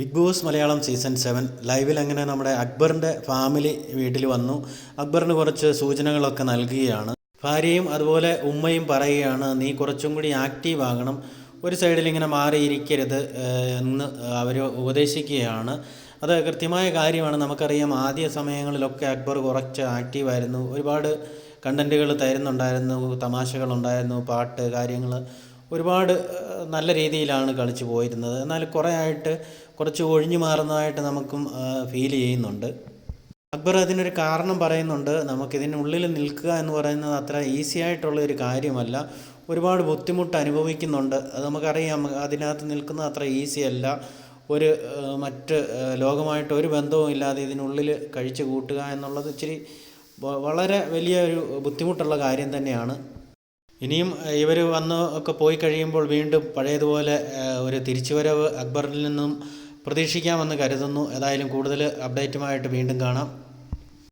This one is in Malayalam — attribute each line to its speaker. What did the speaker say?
Speaker 1: Big Boss Malayalam season seven ലൈവിൽ അങ്ങനെ നമ്മുടെ അക്ബറിന്റെ ഫാമിലി വീട്ടിൽ വന്നു. അക്ബറിന് കുറച്ച് സൂചനകളൊക്കെ നൽകുകയാണ്. ഭാര്യയും അതുപോലെ ഉമ്മയും പറയുകയാണ് നീ കുറച്ചും കൂടി ആക്റ്റീവ് ആകണം. ഒരു സൈഡിൽ ഇങ്ങനെ മാറിയിരിക്കരുത് എന്ന് അവർ ഉപദേശിക്കുകയാണ്. അത് കൃത്യമായ കാര്യമാണ്. നമുക്കറിയാം ആദ്യ സമയങ്ങളിലൊക്കെ അക്ബർ കുറച്ച് ആക്റ്റീവായിരുന്നു ഒരുപാട് കണ്ടന്റുകൾ തരുന്നുണ്ടായിരുന്നു തമാശകളുണ്ടായിരുന്നു പാട്ട് കാര്യങ്ങൾ ഒരുപാട് നല്ല രീതിയിലാണ് കളിച്ചു പോയിരുന്നത്. എന്നാൽ കുറേ ആയിട്ട് കുറച്ച് ഒഴിഞ്ഞു മാറുന്നതായിട്ട് നമുക്കും ഫീൽ ചെയ്യുന്നുണ്ട്. അക്ബർ അതിനൊരു കാരണം പറയുന്നുണ്ട്. നമുക്കിതിനുള്ളിൽ നിൽക്കുക എന്ന് പറയുന്നത് അത്ര ഈസി ആയിട്ടുള്ള ഒരു കാര്യമല്ല. ഒരുപാട് ബുദ്ധിമുട്ട് അനുഭവിക്കുന്നുണ്ട്. അത് നമുക്കറിയാം അതിനകത്ത് നിൽക്കുന്നത് അത്ര ഈസി അല്ല. ഒരു മറ്റ് ലോകമായിട്ട് ഒരു ബന്ധവും ഇല്ലാതെ ഇതിനുള്ളിൽ കഴിച്ചു കൂട്ടുക എന്നുള്ളത് ഇച്ചിരി വളരെ വലിയ ഒരു ബുദ്ധിമുട്ടുള്ള കാര്യം തന്നെയാണ്. ഇനിയും ഇവർ വന്ന് ഒക്കെ പോയി കഴിയുമ്പോൾ വീണ്ടും പഴയതുപോലെ ഒരു തിരിച്ചുവരവ് അക്ബറിൽ നിന്നും പ്രതീക്ഷിക്കാമെന്ന് കരുതുന്നു. ഏതായാലും കൂടുതൽ അപ്ഡേറ്റുമായിട്ട് വീണ്ടും കാണാം.